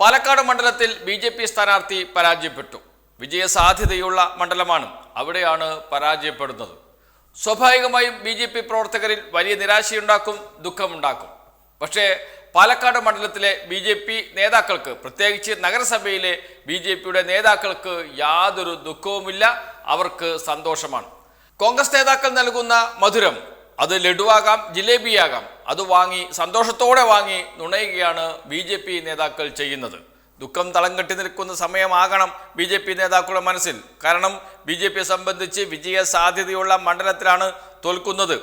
പാലക്കാട് മണ്ഡലത്തിൽ B J P സ്ഥാനാർത്ഥി പരാജയപ്പെട്ടു. വിജയസാധ്യതയുള്ള മണ്ഡലമാണ് അവിടെയാണ് പരാജയപ്പെടുന്നത്. സ്വാഭാവികമായും ബി ജെ പി പ്രവർത്തകരിൽ വലിയ നിരാശയുണ്ടാക്കും ദുഃഖമുണ്ടാക്കും. പക്ഷേ പാലക്കാട് മണ്ഡലത്തിലെ ബി ജെ പി നേതാക്കൾക്ക് പ്രത്യേകിച്ച് നഗരസഭയിലെ ബി ജെ പിയുടെ നേതാക്കൾക്ക് യാതൊരു ദുഃഖവുമില്ല. അവർക്ക് സന്തോഷമാണ്. കോൺഗ്രസ് നേതാക്കൾ നൽകുന്ന മധുരം അത് ലഡുവാകാം ജിലേബിയാകാം. അത് വാങ്ങി സന്തോഷത്തോടെ വാങ്ങി നുണയുകയാണ് ബി ജെ പി നേതാക്കൾ ചെയ്യുന്നത്. ദുഃഖം തളം കെട്ടി നിൽക്കുന്ന സമയമാകണം ബി ജെ പി നേതാക്കളുടെ മനസ്സിൽ. കാരണം ബി ജെ പിയെ സംബന്ധിച്ച് വിജയ സാധ്യതയുള്ള മണ്ഡലത്തിലാണ് തോൽക്കുന്നത്.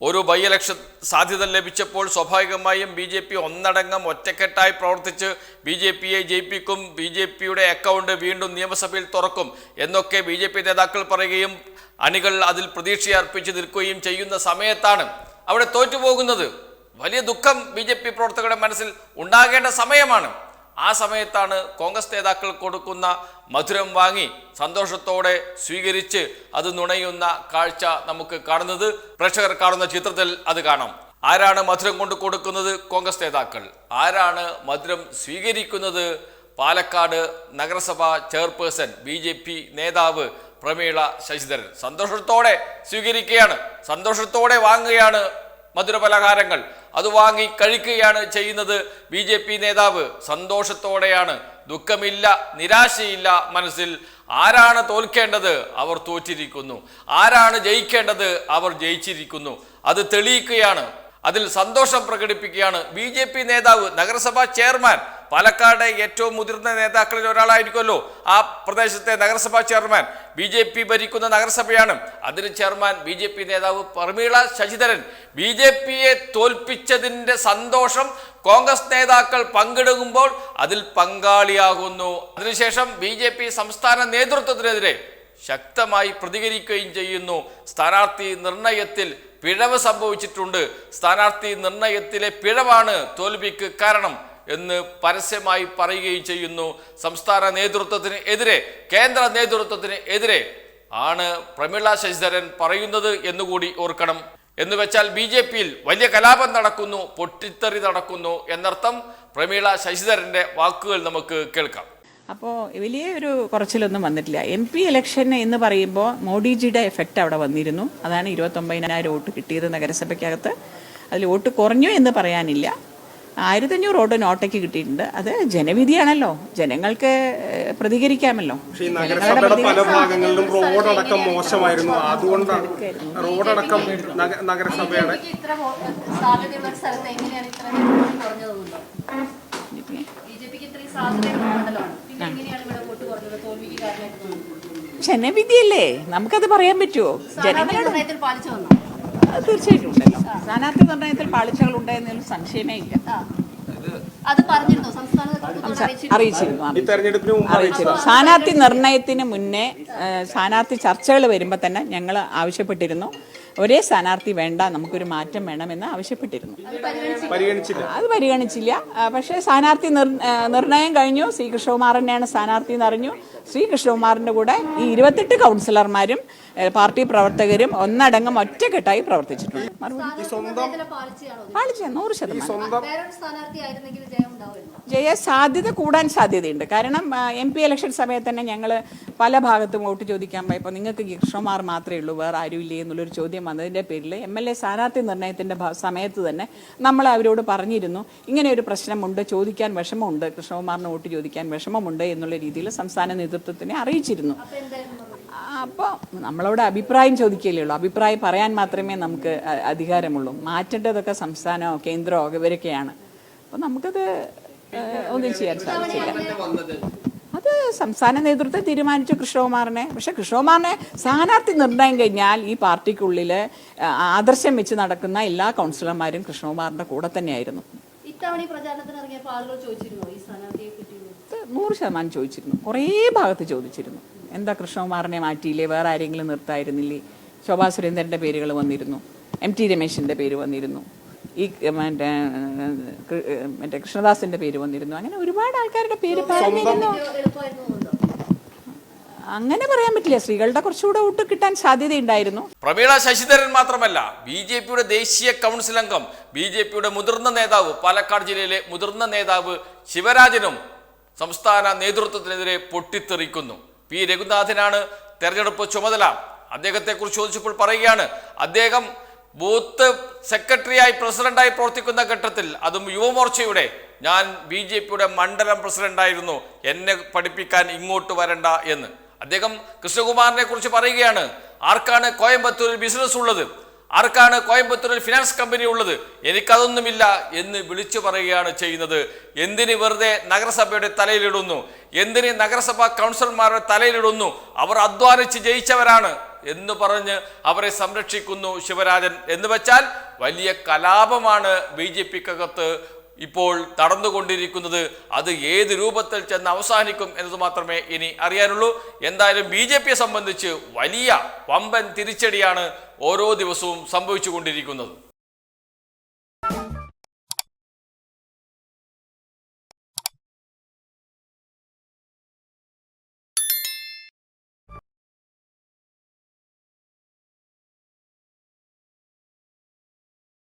ഒരു ബൈ ഇലക്ഷൻ സാധ്യത ലഭിച്ചപ്പോൾ സ്വാഭാവികമായും ബി ജെ പി ഒന്നടങ്കം ഒറ്റക്കെട്ടായി പ്രവർത്തിച്ച് ബി ജെ പിയെ ജയിപ്പിക്കും ബി ജെ പിയുടെ അക്കൗണ്ട് വീണ്ടും നിയമസഭയിൽ തുറക്കും എന്നൊക്കെ ബി ജെ പി നേതാക്കൾ പറയുകയും അണികൾ അതിൽ പ്രതീക്ഷയർപ്പിച്ച് നിൽക്കുകയും ചെയ്യുന്ന സമയത്താണ് അവിടെ തോറ്റുപോകുന്നത്. വലിയ ദുഃഖം ബി ജെ പി പ്രവർത്തകരുടെ മനസ്സിൽ ഉണ്ടാകേണ്ട സമയമാണ്. ആ സമയത്താണ് കോൺഗ്രസ് നേതാക്കൾ കൊടുക്കുന്ന മധുരം വാങ്ങി സന്തോഷത്തോടെ സ്വീകരിച്ച് അത് നുണയുന്ന കാഴ്ച നമുക്ക് കാണുന്നത്. പ്രേക്ഷകർ കാണുന്ന ചിത്രത്തിൽ അത് കാണാം. ആരാണ് മധുരം കൊണ്ട് കൊടുക്കുന്നത് കോൺഗ്രസ് നേതാക്കൾ? ആരാണ് മധുരം സ്വീകരിക്കുന്നത്? പാലക്കാട് നഗരസഭ ചെയർപേഴ്സൺ ബി നേതാവ് പ്രമീള ശശിധരൻ. സന്തോഷത്തോടെ സ്വീകരിക്കുകയാണ്. സന്തോഷത്തോടെ വാങ്ങുകയാണ് മധുര പലഹാരങ്ങൾ. അത് വാങ്ങി കഴിക്കുകയാണ് ചെയ്യുന്നത് ബി ജെ പി നേതാവ്. സന്തോഷത്തോടെയാണ്. ദുഃഖമില്ല നിരാശയില്ല മനസ്സിൽ. ആരാണ് തോൽക്കേണ്ടത്? അവർ തോറ്റിരിക്കുന്നു. ആരാണ് ജയിക്കേണ്ടത്? അവർ ജയിച്ചിരിക്കുന്നു. അത് തെളിയിക്കുകയാണ്. അതിൽ സന്തോഷം പ്രകടിപ്പിക്കുകയാണ് ബി നേതാവ് നഗരസഭാ ചെയർമാൻ പാലക്കാട് ഏറ്റവും മുതിർന്ന നേതാക്കളിൽ ഒരാളായിരിക്കുമല്ലോ ആ പ്രദേശത്തെ നഗരസഭാ ചെയർമാൻ. ബി ജെ പി ഭരിക്കുന്ന നഗരസഭയാണ്. അതിന് ചെയർമാൻ ബി ജെ പി നേതാവ് പർമീള ശശിധരൻ. ബി ജെ പിയെ തോൽപ്പിച്ചതിന്റെ സന്തോഷം കോൺഗ്രസ് നേതാക്കൾ പങ്കെടുക്കുമ്പോൾ അതിൽ പങ്കാളിയാകുന്നു. അതിനുശേഷം ബി ജെ പി സംസ്ഥാന നേതൃത്വത്തിനെതിരെ ശക്തമായി പ്രതികരിക്കുകയും ചെയ്യുന്നു. സ്ഥാനാർത്ഥി നിർണയത്തിൽ പിഴവ് സംഭവിച്ചിട്ടുണ്ട്. സ്ഥാനാർത്ഥി നിർണയത്തിലെ പിഴവാണ് തോൽവിക്ക് കാരണം. എന്ന് പരസ്യമായി പറയുകയും ചെയ്യുന്നു. സംസ്ഥാന നേതൃത്വത്തിന് എതിരെ കേന്ദ്ര നേതൃത്വത്തിന് എതിരെ ആണ് പ്രമീള ശശിധരൻ പറയുന്നത് എന്നുകൂടി ഓർക്കണം. എന്ന് വെച്ചാൽ ബി ജെ പിയിൽ വലിയ കലാപം നടക്കുന്നു പൊട്ടിത്തെറി നടക്കുന്നു എന്നർത്ഥം പ്രമീള ശശിധരന്റെ വാക്കുകൾ നമുക്ക് കേൾക്കാം. അപ്പോൾ വലിയ ഒരു കുറച്ചിലൊന്നും വന്നിട്ടില്ല. എം പി ഇലക്ഷൻ എന്ന് പറയുമ്പോൾ മോഡിജിയുടെ എഫക്റ്റ് അവിടെ വന്നിരുന്നു. അതാണ് ഇരുപത്തൊമ്പതിനായിരം വോട്ട് കിട്ടിയത് നഗരസഭയ്ക്കകത്ത്. അതിൽ വോട്ട് കുറഞ്ഞു എന്ന് പറയാനില്ല. ആയിരത്തഞ്ഞൂറ് വോട്ട് നോട്ടയ്ക്ക് കിട്ടിയിട്ടുണ്ട്. അത് ജനവിധിയാണല്ലോ. ജനങ്ങൾക്ക് പ്രതികരിക്കാമല്ലോ. ഈ നഗരസഭയുടെ പല ഭാഗങ്ങളിലും റോഡടക്കം മോശമായിരുന്നു. അതുകൊണ്ടാണ് റോഡടക്കം നഗ- നഗരസഭയുടെ ജനവിധിയല്ലേ? നമുക്കത് പറയാൻ പറ്റുമോ ജനങ്ങളുടെ പാലിച്ചു വന്നു തീർച്ചയായിട്ടും ഉണ്ടല്ലോ. സ്ഥാനാർത്ഥി നിർണയത്തിൽ പാളിച്ചകൾ ഉണ്ടായെന്നതിൽ സംശയമേ ഇല്ല. അത് പറഞ്ഞിരുന്നോ? സംസ്ഥാന അറിയിച്ചിരുന്നോ? സ്ഥാനാർത്ഥി നിർണയത്തിന് മുന്നേ സ്ഥാനാർത്ഥി ചർച്ചകൾ വരുമ്പോൾ തന്നെ ഞങ്ങൾ ആവശ്യപ്പെട്ടിരുന്നു. ഒരേ സ്ഥാനാർത്ഥി വേണ്ട നമുക്കൊരു മാറ്റം വേണമെന്ന് ആവശ്യപ്പെട്ടിരുന്നു. പരിഗണിച്ചില്ല. അത് പരിഗണിച്ചില്ല. പക്ഷേ സ്ഥാനാർത്ഥി നിർ- നിർണയം കഴിഞ്ഞു. ശ്രീ കൃഷ്ണകുമാർ തന്നെയാണ് സ്ഥാനാർത്ഥി എന്ന് അറിഞ്ഞു. ശ്രീ കൃഷ്ണകുമാറിന്റെ കൂടെ ഈ ഇരുപത്തെട്ട് കൗൺസിലർമാരും പാർട്ടി പ്രവർത്തകരും ഒന്നടങ്കം ഒറ്റക്കെട്ടായി പ്രവർത്തിച്ചിട്ടുണ്ട്. നൂറ് ശതമാനം. ജയം സാധ്യത കൂടാൻ സാധ്യതയുണ്ട്. കാരണം എം പി ഇലക്ഷൻ സമയത്ത് തന്നെ ഞങ്ങൾ പല ഭാഗത്തും വോട്ട് ചോദിക്കാൻ പോയപ്പോൾ നിങ്ങൾക്ക് കൃഷ്ണകുമാർ മാത്രമേ ഉള്ളൂ വേറെ ആരും ഇല്ലേ എന്നുള്ളൊരു ചോദ്യം വന്നതിന്റെ പേരിൽ എം എൽ എ സ്ഥാനാർത്ഥി നിർണയത്തിന്റെ സമയത്ത് തന്നെ നമ്മൾ അവരോട് പറഞ്ഞിരുന്നു ഇങ്ങനെ ഒരു പ്രശ്നമുണ്ട് ചോദിക്കാൻ വിഷമമുണ്ട് കൃഷ്ണകുമാറിന് വോട്ട് ചോദിക്കാൻ വിഷമമുണ്ട് എന്നുള്ള രീതിയിൽ സംസ്ഥാന നേതൃത്വത്തിനെ അറിയിച്ചിരുന്നു. അപ്പോൾ നമ്മളോട് അഭിപ്രായം ചോദിക്കുകയല്ലേ ഉള്ളൂ. അഭിപ്രായം പറയാൻ മാത്രമേ നമുക്ക് അധികാരമുള്ളൂ. മാറ്റേണ്ടതൊക്കെ സംസ്ഥാനമോ കേന്ദ്രമോ ഇവരൊക്കെയാണ് അപ്പോൾ നമുക്കത് ഒന്നും ചെയ്യാൻ സാധിച്ചില്ല. സംസ്ഥാന നേതൃത്വം തീരുമാനിച്ചു കൃഷ്ണകുമാറിനെ. പക്ഷെ കൃഷ്ണകുമാറിനെ സ്ഥാനാർത്ഥി നിർണയം കഴിഞ്ഞാൽ ഈ പാർട്ടിക്കുള്ളിൽ ആദർശം വെച്ച് നടക്കുന്ന എല്ലാ കൗൺസിലർമാരും കൃഷ്ണകുമാറിന്റെ കൂടെ തന്നെയായിരുന്നു. നൂറ് ശതമാനം ചോദിച്ചിരുന്നു. കുറേ ഭാഗത്ത് ചോദിച്ചിരുന്നു. എന്താ കൃഷ്ണകുമാറിനെ മാറ്റിയില്ലേ? വേറെ ആരെങ്കിലും നിർത്തായിരുന്നില്ലേ? ശോഭാ സുരേന്ദ്രന്റെ പേരുകൾ വന്നിരുന്നു. എം ടി രമേശിന്റെ പേര് വന്നിരുന്നു. ഈ മറ്റേ മറ്റേ കൃഷ്ണദാസിന്റെ പേര് വന്നിരുന്നു. അങ്ങനെ ഒരുപാട് ആൾക്കാരുടെ പേര് പറഞ്ഞിരുന്നു. അങ്ങനെ പറയാൻ പറ്റില്ല. സ്ത്രീകളുടെ കുറച്ചുകൂടെ വോട്ട് കിട്ടാൻ സാധ്യതയുണ്ടായിരുന്നു. പ്രവീണ ശശിധരൻ മാത്രമല്ല ബി ജെ പിയുടെ ദേശീയ കൗൺസിൽ അംഗം ബി ജെ പിയുടെ മുതിർന്ന നേതാവ് പാലക്കാട് ജില്ലയിലെ മുതിർന്ന നേതാവ് ശിവരാജനും സംസ്ഥാന നേതൃത്വത്തിനെതിരെ പൊട്ടിത്തെറിക്കുന്നു. പി. രഘുനാഥനാണ് തെരഞ്ഞെടുപ്പ് ചുമതല. അദ്ദേഹത്തെക്കുറിച്ച് ചോദിച്ചപ്പോൾ പറയുകയാണ് അദ്ദേഹം ബൂത്ത് സെക്രട്ടറിയായി പ്രസിഡന്റായി പ്രവർത്തിക്കുന്ന ഘട്ടത്തിൽ അതും യുവമോർച്ചയുടെ. ഞാൻ ബി ജെ പിയുടെ മണ്ഡലം പ്രസിഡന്റായിരുന്നു. എന്നെ പഠിപ്പിക്കാൻ ഇങ്ങോട്ട് വരണ്ട എന്ന്. അദ്ദേഹം കൃഷ്ണകുമാറിനെ കുറിച്ച് പറയുകയാണ്. ആർക്കാണ് കോയമ്പത്തൂരിൽ ബിസിനസ് ഉള്ളത്? ആർക്കാണ് കോയമ്പത്തൂരിൽ ഫിനാൻസ് കമ്പനി ഉള്ളത്? എനിക്കതൊന്നുമില്ല എന്ന് വിളിച്ചു പറയുകയാണ് ചെയ്യുന്നത്. എന്തിന് വെറുതെ നഗരസഭയുടെ തലയിലിടുന്നു എന്തിന് നഗരസഭാ കൗൺസിലർമാരുടെ തലയിലിടുന്നു അവർ അധ്വാനിച്ച് ജയിച്ചവരാണ്. എന്ന് പറഞ്ഞ് അവരെ സംരക്ഷിക്കുന്നു ശിവരാജൻ. എന്ന് വെച്ചാൽ വലിയ കലാപമാണ് ബി ജെ പിക്കകത്ത് ഇപ്പോൾ നടന്നുകൊണ്ടിരിക്കുന്നത്. അത് ഏത് രൂപത്തിൽ ചെന്ന് അവസാനിക്കും എന്നത് മാത്രമേ ഇനി അറിയാനുള്ളൂ. എന്തായാലും ബി ജെ പിയെ സംബന്ധിച്ച് വലിയ വമ്പൻ തിരിച്ചടിയാണ് ഓരോ ദിവസവും സംഭവിച്ചുകൊണ്ടിരിക്കുന്നത്.